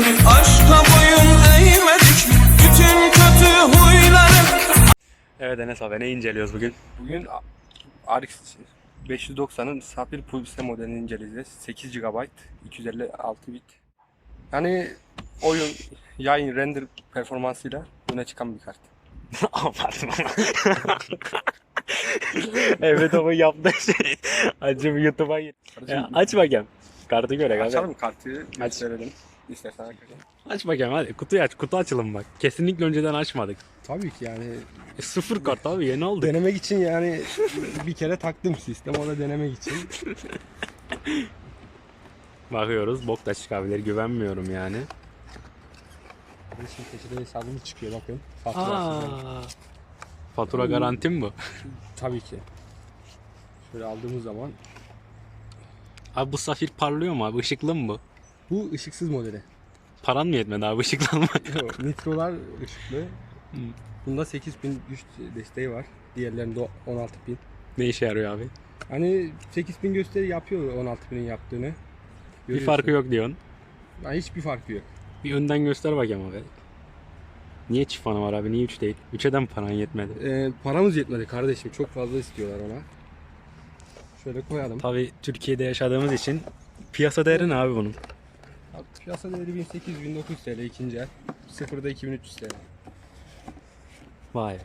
mi? Aşka boyun eğmedik mi? Bütün kötü huyları Evet Enes abi ne inceliyoruz bugün? Bugün RX 590'ın Sapphire Pulse modelini inceleyeceğiz. 8 GB, 256 bit. Yani oyun, yayın, render performansıyla öne çıkan bir kart. Abartma. evet ama yaptığı şey. Acı bir YouTube'a gir. Ya, aç bakayım. Kartı göre. Açalım kartı, gösterelim. İstersen. Aç bakayım hadi. Kutuyu aç. Kutu açalım bak. Kesinlikle önceden açmadık. Tabii ki yani E, sıfır kart abi yeni aldık. denemek için yani bir kere taktım sistem o da denemek için. Bakıyoruz. Bok da çıkabilir. Güvenmiyorum yani. Şimdi peçete hesabımız çıkıyor bakın. Aa. Faturası. Fatura garanti mi bu? Tabii ki. Şöyle aldığımız zaman Abi bu safir parlıyor mu abi? Işıklı mı bu? Bu ışıksız modeli. Paran mı yetmedi abi ışıklı almak? Yok, Nitrolar ışıklı. Bunda 8000 güç desteği var. Diğerlerinde 16000. ne işe yarıyor abi? Hani 8000 gösteri yapıyor 16000'in yaptığını. Bir Görüyorsun. farkı yok diyorsun. Yani hiçbir farkı yok. Bir önden göster bakayım abi. Niye çift fanı var abi? Niye 3 değil? 3'e de mi paran yetmedi? Ee, paramız yetmedi kardeşim. Çok fazla istiyorlar ona. Şöyle koyalım. Tabi Türkiye'de yaşadığımız için piyasa değeri ne abi bunun? Piyasa değeri 1800-1900 TL ikinci el. Sıfırda 2300 TL. Vay.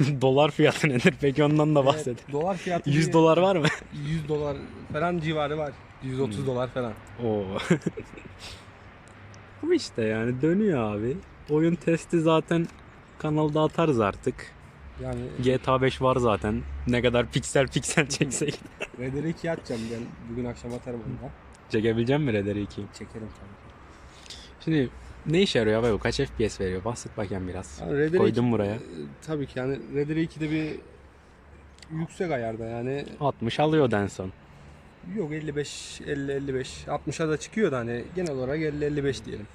dolar fiyatı nedir? Peki ondan da bahset. Evet, dolar fiyatı 100 bir- dolar var mı? 100 dolar falan civarı var. 130 Hmm. dolar falan. Oo. Bu işte yani dönüyor abi. Oyun testi zaten kanalda atarız artık. Yani GTA 5 var zaten. Ne kadar piksel piksel çeksek. Red Dead 2 atacağım ben. Bugün akşam atarım onu da. Çekebilecek mi Red Dead 2'yi? Çekerim tabii. Şimdi ne işe yarıyor abi bu? Kaç FPS veriyor? Bahset bakayım biraz. Yani Red Dead Koydum 2 buraya. e, tabii ki yani Red Dead 2'de bir yüksek ayarda yani 60 alıyor en son. yok 55 50 55 60'a da çıkıyor da hani genel olarak 50 55 diyelim.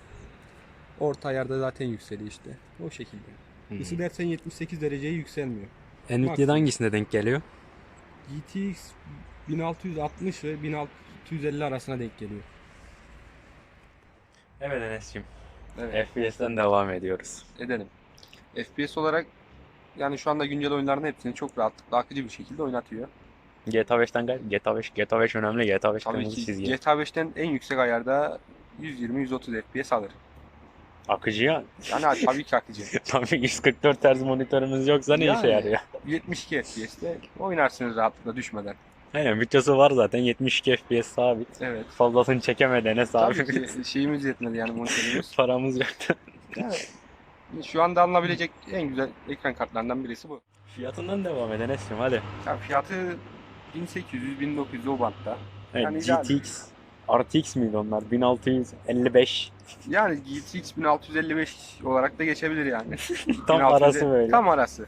Orta ayarda zaten yükseliyor işte. O şekilde. Hmm. Isı dersen 78 dereceye yükselmiyor. Nvidia'da hangisine denk geliyor? GTX 1660 ve 1650 arasına denk geliyor. Evet Enes'cim. Evet. FPS'ten devam ediyoruz. Edelim. FPS olarak yani şu anda güncel oyunların hepsini çok rahatlıkla akıcı bir şekilde oynatıyor. GTA 5'ten gel. GTA 5, GTA 5 önemli. GTA 5 Tabii kırmızı ki çizgi. GTA 5'ten en yüksek ayarda 120-130 FPS alır. Akıcı ya. Yani tabii ki akıcı. Tabii 144 Hz monitörümüz yoksa ne işe Yani. yarıyor? 72 FPS'te oynarsınız rahatlıkla düşmeden. Aynen bütçesi var zaten 72 FPS sabit. Evet. Fazlasını çekemedi Enes abi. Tabii ki şeyimiz yetmedi yani monitörümüz. Paramız yoktu. Yani şu anda alınabilecek en güzel ekran kartlarından birisi bu. Fiyatından devam et Enes'cim hadi. Yani fiyatı 1800-1900 o bantta. Evet, Yani ideal. GTX, RTX miydi onlar? 1655. Yani GTX 1655 olarak da geçebilir yani. Tam 1600'e arası böyle. Tam arası.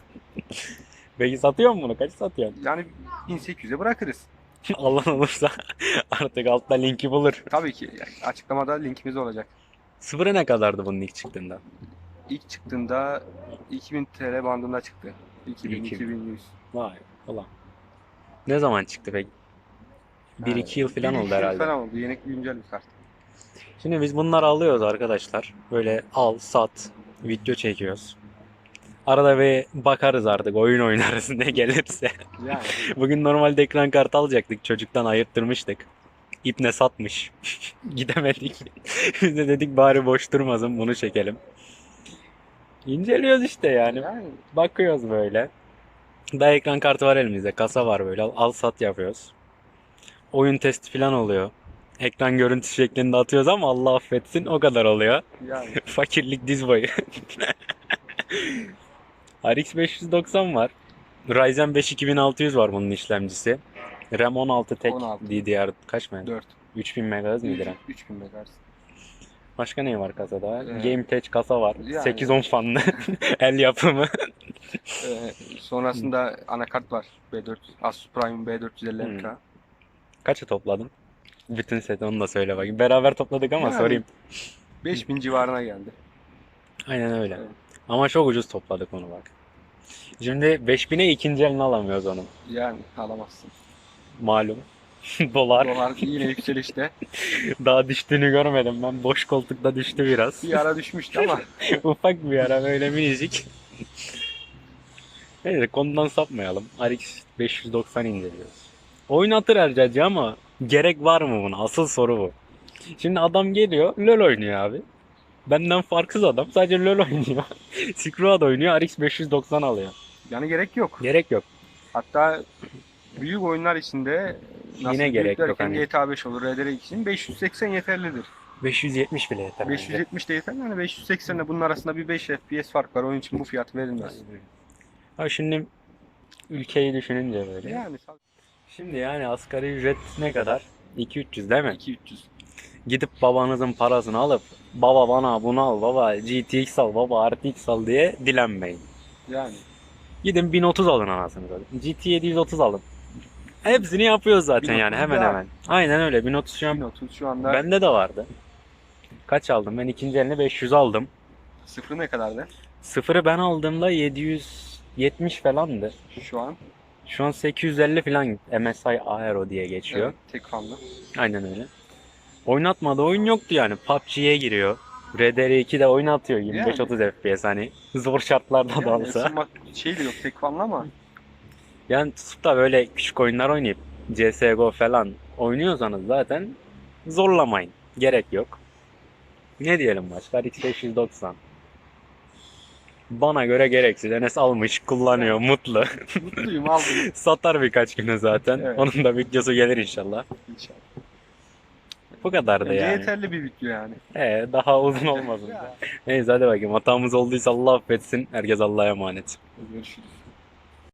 Peki satıyor mu bunu? Kaç satıyorsun? Yani 1800'e bırakırız. Alan olursa artık altta linki bulur. Tabii ki yani açıklamada linkimiz olacak. Sıfırı ne kadardı bunun ilk çıktığında? İlk çıktığında 2000 TL bandında çıktı. 2000 2000. 2100. Vay ulan. Ne zaman çıktı peki? 1-2 yıl falan oldu iki yıl herhalde. Falan oldu. Yeni güncel bir kart. Şimdi biz bunları alıyoruz arkadaşlar. Böyle al, sat, video çekiyoruz. Arada bir bakarız artık, oyun oynarız ne gelirse. Yani Bugün normalde ekran kartı alacaktık, çocuktan ayırttırmıştık. İpne satmış. Gidemedik. Biz de dedik bari boş durmasın bunu çekelim. İnceliyoruz işte yani. yani Bakıyoruz böyle. Da ekran kartı var elimizde. Kasa var böyle. Al, al sat yapıyoruz. Oyun testi falan oluyor. Ekran görüntü şeklinde atıyoruz ama Allah affetsin o kadar oluyor. yani Fakirlik diz boyu. RX 590 var. Ryzen 5 2600 var bunun işlemcisi. RAM 16 tek 16. DDR kaç mı? 4. 3000 MHz miydi RAM? 3000 MHz. Başka ne var kasada? Evet. Game Tech kasa var. Yani. 810 fanlı. El yapımı. Ee, sonrasında anakart var. B4 Asus Prime B450 MK. Kaça topladın? Bütün seti onu da söyle bakayım. Beraber topladık ama Yani. sorayım. 5000 civarına geldi. Aynen öyle. Evet. Ama çok ucuz topladık onu bak. Şimdi 5000'e ikinci elini alamıyoruz onu. Yani alamazsın. Malum. Dolar. Dolar yine yükselişte. Daha düştüğünü görmedim ben. Boş koltukta düştü biraz. Bir ara düşmüştü ama Ufak bir ara böyle minicik. Neyse konudan sapmayalım. RX 590 inceliyoruz. Oynatır Ercacı ama gerek var mı buna? Asıl soru bu. Şimdi adam geliyor LoL oynuyor abi. Benden farksız adam sadece LoL oynuyor. Silk Road oynuyor RX 590 alıyor. yani gerek yok. Gerek yok. Hatta büyük oyunlar içinde nasıl Yine gerek yok hani. GTA 5 olur, RDR için 580 yeterlidir. 570 bile yeter. bence. 570 de yeter yani 580 ile bunun arasında bir 5 FPS fark var. Onun için bu fiyat verilmez. Ha şimdi ülkeyi düşününce böyle. Yani Şimdi yani asgari ücret ne kadar? 2-300 değil mi? 2300. Gidip babanızın parasını alıp baba bana bunu al baba GTX al baba RTX al diye dilenmeyin. Yani Gidin 1030 alın anasını satayım. GT 730 alın. Hepsini yapıyoruz zaten 1030 yani hemen hemen. Aynen öyle 1030 şu an 1030 şu anda bende de vardı. Kaç aldım? Ben ikinci eline 500 aldım. sıfırı ne kadardı? Sıfırı ben aldığımda 770 falandı. Şu an. Şu an 850 falan MSI Aero diye geçiyor. Evet, tek fanlı. Aynen öyle. Oynatmadı oyun yoktu yani. PUBG'ye giriyor. RDR2'de oynatıyor 25-30 FPS hani. Zor şartlarda da Yani olsa. ısınmak şey de yok tek fanlı ama Yani tutup da böyle küçük oyunlar oynayıp CSGO falan oynuyorsanız zaten zorlamayın. Gerek yok. Ne diyelim başka? RX 590. Bana göre gereksiz. Enes almış, kullanıyor, mutlu. mutluyum aldım Satar birkaç güne zaten. Evet. Onun da videosu gelir inşallah. inşallah. Bu kadar da Bence yani. yeterli bir video yani. Ee, daha uzun olmasın. Neyse hadi bakayım. Hatamız olduysa Allah affetsin. Herkes Allah'a emanet. Görüşürüz.